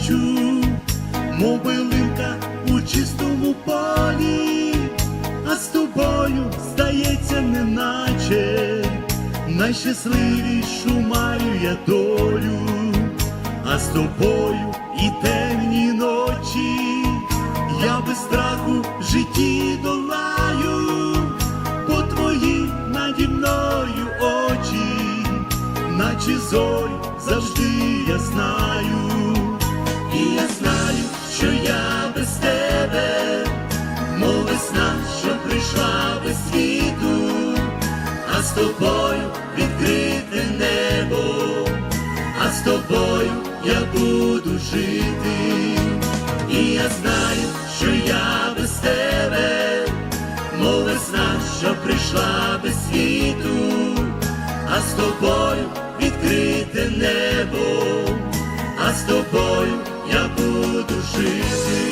бачу, мов билинка у чистому полі, а з тобою здається, неначе. Найщасливішу маю я долю, а з тобою і темні ночі, я без страху в житті долаю, бо твої наді мною очі, наче зорі з тобою відкрите небо, а з тобою я буду жити, і я знаю, що я без тебе, мов весна, що прийшла без світу, а з тобою відкрите небо, а з тобою я буду жити.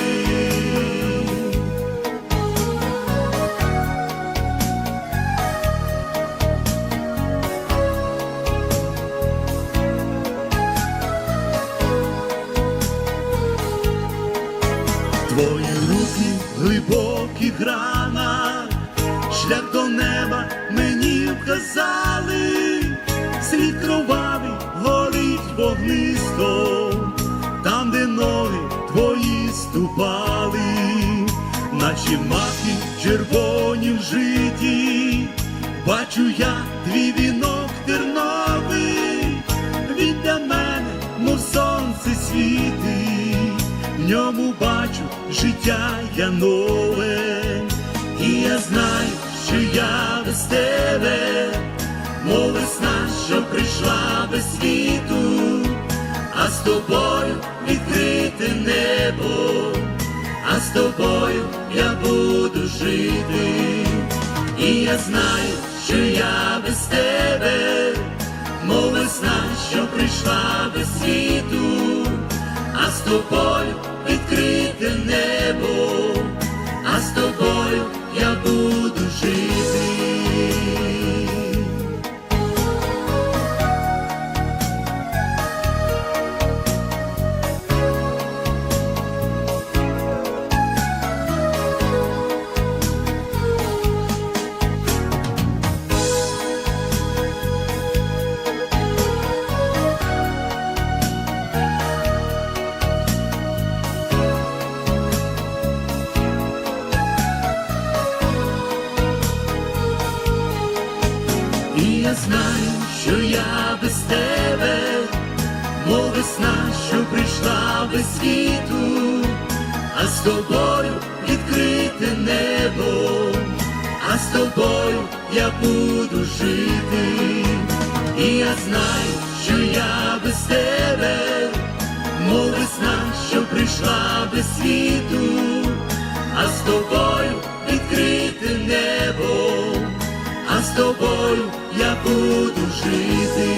Твої руки в глибоких ранах, шлях до неба мені вказали, світ кровавий горить вогнисто, там, де ноги твої ступали, наші маки червоні в житті, бачу я твій вінок терновий, він для мене, мов сонце світить, ньому бачу життя я нове, і я знаю, що я без тебе, мов весна, що прийшла без світу, а з тобою відкрите небо, а з тобою я буду жити, і я знаю, що я без тебе, мов весна, що прийшла без світу, а з тобою відкрите небо, я знаю, що я без тебе, мов весна, що прийшла без світу, а з тобою відкрите небо, а з тобою я буду жити, і я знаю, що я без тебе, мов весна, що прийшла без світу, а з тобою тобою я буду жити.